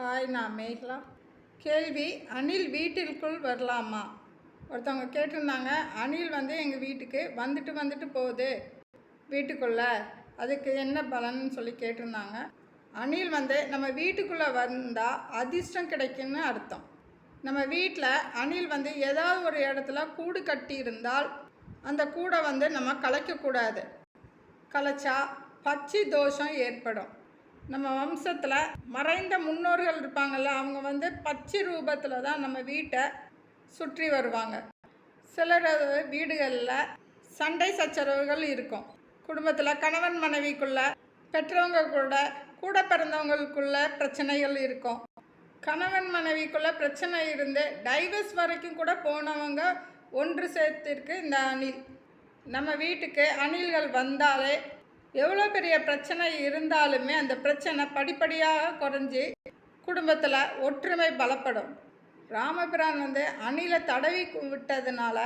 Hi நான் மேகலா. கேள்வி அணில் வீட்டிற்குள் வரலாமா? ஒருத்தவங்க கேட்டிருந்தாங்க அணில் வந்து எங்கள் வீட்டுக்கு வந்துட்டு வந்துட்டு போகுது வீட்டுக்குள்ளே. அதுக்கு என்ன பலன்னு சொல்லி கேட்டிருந்தாங்க. அணில் வந்து நம்ம வீட்டுக்குள்ளே வந்தால் அதிர்ஷ்டம் கிடைக்கும்னு அர்த்தம். நம்ம வீட்டில் அணில் வந்து ஏதாவது ஒரு இடத்துல கூடு கட்டி இருந்தால் அந்த கூடை வந்து நம்ம கலைக்கக்கூடாது. கலைச்சா பச்சை தோஷம் ஏற்படும். நம்ம வம்சத்தில் மறைந்த முன்னோர்கள் இருப்பாங்கள்ல அவங்க வந்து பச்சை ரூபத்தில் தான் நம்ம வீட்டை சுற்றி வருவாங்க. சிலர் வீடுகளில் சண்டை சச்சரவுகள் இருக்கும். குடும்பத்தில் கணவன் மனைவிக்குள்ள பெற்றவங்க கூட கூட பிறந்தவங்களுக்குள்ள பிரச்சனைகள் இருக்கும். கணவன் மனைவிக்குள்ள பிரச்சனை இருந்து டைவர்ஸ் வரைக்கும் கூட போனவங்க ஒன்று சேர்த்திருக்கு இந்த அணில். நம்ம வீட்டுக்கு அணில்கள் வந்தாலே எவ்வளோ பெரிய பிரச்சனை இருந்தாலுமே அந்த பிரச்சனை படிப்படியாக குறைஞ்சி குடும்பத்தில் ஒற்றுமை பலப்படும். ராமபிரான் வந்து அணிலை தடவி விட்டதுனால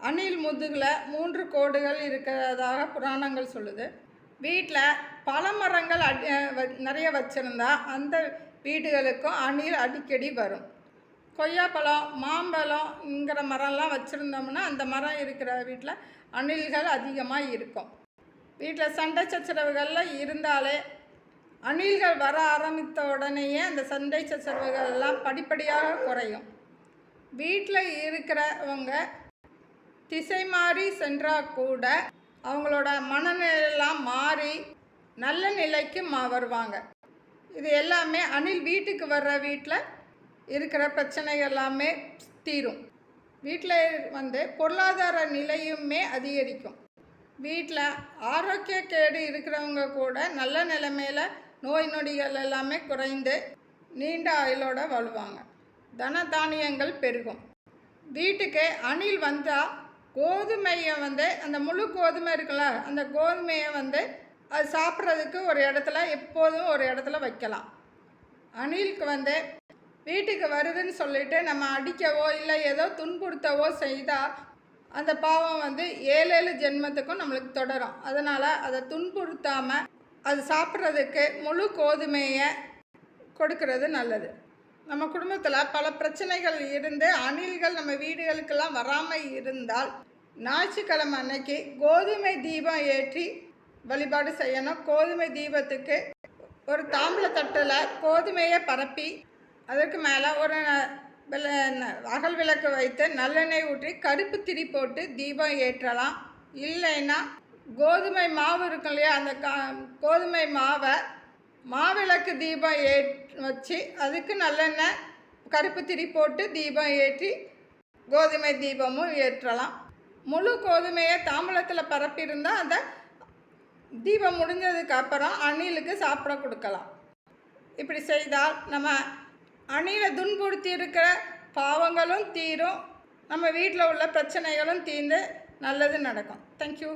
அணில் முதுகில் மூன்று கோடுகள் இருக்கிறதாக புராணங்கள் சொல்லுது. வீட்டில் பல மரங்கள் அடி வ- நிறைய வச்சுருந்தா அந்த வீடுகளுக்கும் அணில் அடிக்கடி வரும். கொய்யாப்பழம் மாம்பழம்ங்கிற மரம்லாம் வச்சுருந்தோம்னா அந்த மரம் இருக்கிற வீட்டில் அணில்கள் அதிகமாக இருக்கும். வீட்டில் சண்டை சச்சரவுகள்லாம் இருந்தாலே அணில்கள் வர ஆரம்பித்த உடனேயே அந்த சண்டை சச்சரவுகள் எல்லாம் படிப்படியாக குறையும். வீட்டில் இருக்கிறவங்க திசை மாறி சென்றால் கூட அவங்களோட மனநிலையெல்லாம் மாறி நல்ல நிலைக்கு மா வருவாங்க. இது எல்லாமே அணில் வீட்டுக்கு வர்ற வீட்டில் இருக்கிற பிரச்சனைகள் எல்லாமே தீரும். வீட்டில் வந்து பொருளாதார நிலையுமே அதிகரிக்கும். வீட்டில் ஆரோக்கிய கேடு இருக்கிறவங்க கூட நல்ல நிலைமையில் நோய் நொடிகள் எல்லாமே குறைந்து நீண்ட ஆயுளோட வாழுவாங்க. தன தானியங்கள் பெருகும். வீட்டுக்கு அணில் வந்தால் கோதுமையை வந்து அந்த முழு கோதுமை இருக்குல்ல அந்த கோதுமையை வந்து அது சாப்பிட்றதுக்கு ஒரு இடத்துல எப்போதும் ஒரு இடத்துல வைக்கலாம். அணிலுக்கு வந்து வீட்டுக்கு வருதுன்னு சொல்லிட்டு நம்ம அடிக்கவோ இல்லை ஏதோ துன்புறுத்தவோ செய்தால் அந்த பாவம் வந்து ஏழு ஏழு ஜென்மத்துக்கும் நம்மளுக்கு தொடரும். அதனால் அதை துன்புறுத்தாமல் அது சாப்பிட்றதுக்கு முழு கோதுமையை கொடுக்கறது நல்லது. நம்ம குடும்பத்தில் பல பிரச்சனைகள் இருந்து அணில்கள் நம்ம வீடுகளுக்கெல்லாம் வராமல் இருந்தால் ஞாயிற்றுக்கிழமை அன்னைக்கு கோதுமை தீபம் ஏற்றி வழிபாடு செய்யணும். கோதுமை தீபத்துக்கு ஒரு தாம்பூல கோதுமையை பரப்பி அதற்கு மேலே ஒரு விள அகல் விளக்கு வைத்து நல்லெண்ணெய் ஊற்றி கருப்பு திரி போட்டு தீபம் ஏற்றலாம். இல்லைன்னா கோதுமை மாவு இருக்கும் இல்லையா அந்த கா கோதுமை மாவை மாவிளக்கு தீபம் ஏ வச்சு அதுக்கு நல்லெண்ணெய் கருப்பு திரி போட்டு தீபம் ஏற்றி கோதுமை தீபமும் ஏற்றலாம். முழு கோதுமையை தாம்பூலத்தில் பரப்பியிருந்தால் அந்த தீபம் முடிஞ்சதுக்கு அப்புறம் அணிலுக்கு சாப்பிட கொடுக்கலாம். இப்படி செய்தால் நம்ம அணியில் துன்புறுத்தி இருக்கிற பாவங்களும் தீரும். நம்ம வீட்டில் உள்ள பிரச்சனைகளும் தீர்ந்து நல்லது நடக்கும். தேங்க்யூ